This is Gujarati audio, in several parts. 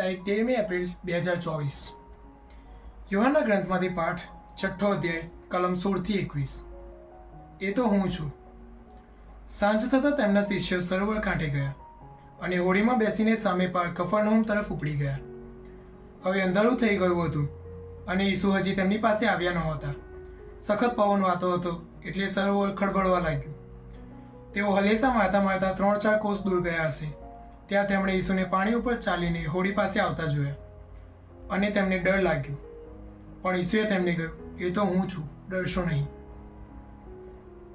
તારીખ તેરમી એપ્રિલ બે હજાર ચોવીસ. યુવાના ગ્રંથમાંથી પાઠ, છઠ્ઠો અધ્યાય, કલમ સોળથી એકવીસ. એ તો હું છું. સાંજ થતાં તેમના શિષ્યો સરોવર કાંઠે ગયા અને હોડીમાં બેસીને સામે પાર કફરનહૂમ તરફ ઉપડી ગયા. હવે અંધારું થઈ ગયું હતું અને ઈસુ હજી તેમની પાસે આવ્યા નહોતા. સખત પવન વાતો હતો એટલે સરોવર ખળબળવા લાગ્યું. તેઓ હલેસા મારતા મારતા ત્રણ ચાર કોસ દૂર ગયા હશે. ત્યાં તેમણે ઈસુને પાણી ઉપર ચાલીને હોડી પાસે આવતા જોયા. અને તેમને ડર લાગ્યો. પણ ઈસુએ તેમને કહ્યું, એ તો હું છું, ડરશો નહીં.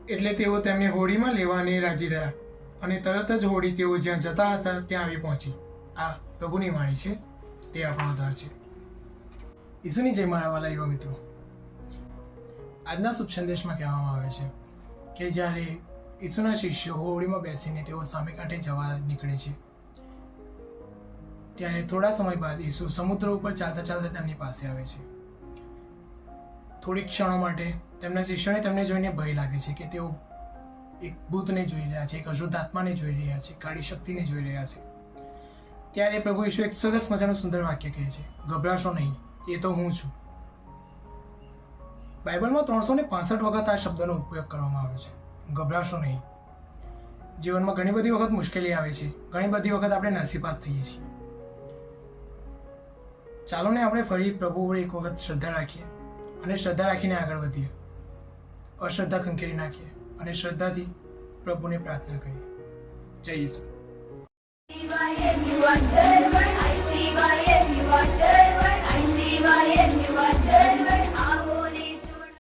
એટલે તેઓ તેમને હોડીમાં લેવાને રાજી થયા અને તરત જ હોડી તેઓ જ્યાં જતા હતા ત્યાં આવી પહોંચી. આ પ્રભુની વાણી છે, તે આપણો આધાર છે. ઈસુની જય મારા વાલા યુવા મિત્રો. આજના શુભ સંદેશમાં કહેવામાં આવે છે કે જ્યારે ઈસુના શિષ્યો હોડીમાં બેસીને તેઓ સામે કાંઠે જવા નીકળે છે ત્યારે થોડા સમય બાદ ઈસુ સમુદ્ર ઉપર ચાલતા ચાલતા તેમની પાસે આવે છે. થોડીક ક્ષણો માટે તેમના શિષ્યોને તેમને જોઈને ભય લાગે છે કે તેઓ એક ભૂતને જોઈ રહ્યા છે, એક અશુદ્ધ આત્માને જોઈ રહ્યા છે, કાળી શક્તિને જોઈ રહ્યા છે. ત્યારે પ્રભુ ઈસુ એક સરસ મજાનું સુંદર વાક્ય કહે છે, ગભરાશો નહીં, એ તો હું છું. બાઇબલમાં ત્રણસો ને પાસઠ વખત આ શબ્દનો ઉપયોગ કરવામાં આવ્યો છે, ગભરાશો નહીં. જીવનમાં ઘણી બધી વખત મુશ્કેલી આવે છે, ઘણી બધી વખત આપણે નસીપાસ થઈએ છીએ. ચાલો ને આપણે ફરી પ્રભુ વડે એક વખત શ્રદ્ધા રાખીએ અને શ્રદ્ધા રાખીને આગળ વધીએ. અશ્રદ્ધા ખંખેરી નાખીએ અને શ્રદ્ધાથી પ્રભુને પ્રાર્થના કરીએ. જય ઈસુ.